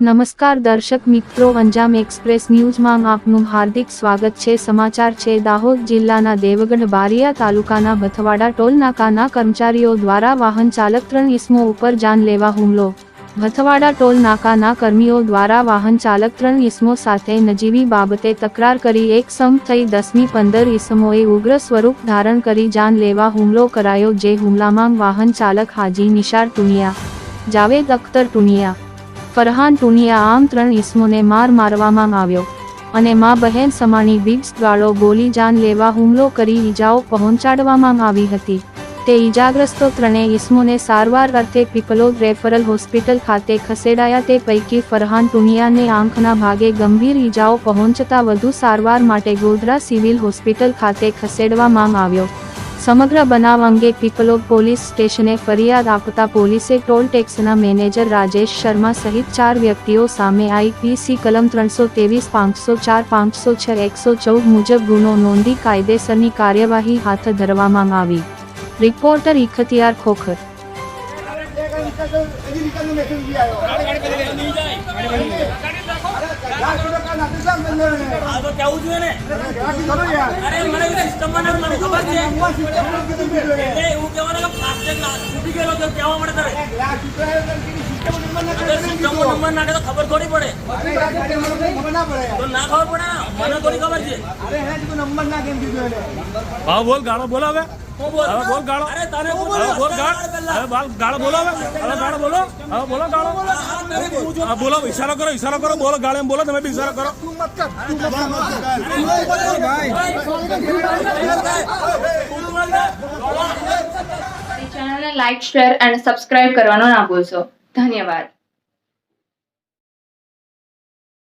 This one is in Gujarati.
નમસ્કાર દર્શક મિત્રો, અંજામ એક્સપ્રેસ ન્યૂઝમાં આપનું હાર્દિક સ્વાગત છે. સમાચાર છે, દાહોદ જિલ્લાના દેવગઢ બારિયા તાલુકાના ભથવાડા ટોલ નાકાના કર્મચારીઓ દ્વારા વાહન ચાલક ત્રણ ઇસમો ઉપર જાન લેવા હુમલો. ભથવાડા ટોલ નાકાના કર્મીઓ દ્વારા વાહન ચાલક ત્રણ ઇસમો સાથે નજીવી બાબતે તકરાર કરી એક સમ થઈ દસમી પંદર ઇસમોએ ઉગ્ર સ્વરૂપ ધારણ કરી જાન લેવા હુમલો કરાયો, જે હુમલામાં વાહન ચાલક હાજી નિશાર ટુનિયા, જાવેદ અખ્તર ટુનિયા ફરહાન ટુનિયા આમ ત્રણ ઇસમોને માર મારવામાં આવ્યો અને મા બહેન સમાણી બિગ્સ ગાળો બોલી જાન લેવા હુમલો કરી ઈજાઓ પહોંચાડવામાં આવી હતી. તે ઈજાગ્રસ્તો ત્રણેય ઇસમોને સારવાર અર્થે પીપલોદ રેફરલ હોસ્પિટલ ખાતે ખસેડાયા તે પૈકી ફરહાન ટુનિયાને આંખના ભાગે ગંભીર ઈજાઓ પહોંચતા વધુ સારવાર માટે ગોધરા સિવિલ હોસ્પિટલ ખાતે ખસેડવામાં આવ્યો. સમગ્ર બનાવ અંગે પીપલોદ પોલીસ સ્ટેશને ફરિયાદ આપતા પોલીસે ટોલ ટેક્સના મેનેજર રાજેશ શર્મા સહિત ચાર વ્યક્તિઓ સામે આઈપીસી કલમ ત્રણસો ત્રેવીસ પાંચસો ચાર પાંચસો છ એકસો ચૌદ મુજબ ગુનો નોંધી કાયદેસરની કાર્યવાહી હાથ ધરવામાં આવી રિપોર્ટર ઇખતિયાર ખોખર આ તો કેવું જોઈએ ને? અરે મને સિસ્ટમમાં મને ખબર છે. એટલે એવું કહેવાનું કે ફાસ્ટેગ છૂટી ગયેલો તો કહેવા મળે તારે અગર નંબર નાખે તો ખબર થોડી પડે. તો ના ખબર પડે મને થોડી ખબર છે. હા બોલ ગાળો બોલો હવે બોલ ગાળો અરે તને બોલ ગાળો હવે બાલ ગાળો બોલો હવે હવે ગાળો બોલો હવે બોલો ગાળો હા બોલો ઈશારો કરો ઈશારો કરો બોલો ગાળો એમ બોલો તમે બી ઈશારો કરો ચેનલને લાઇક શેર અને સબસ્ક્રાઇબ કરવાનો ના ભૂલશો ધન્યવાદ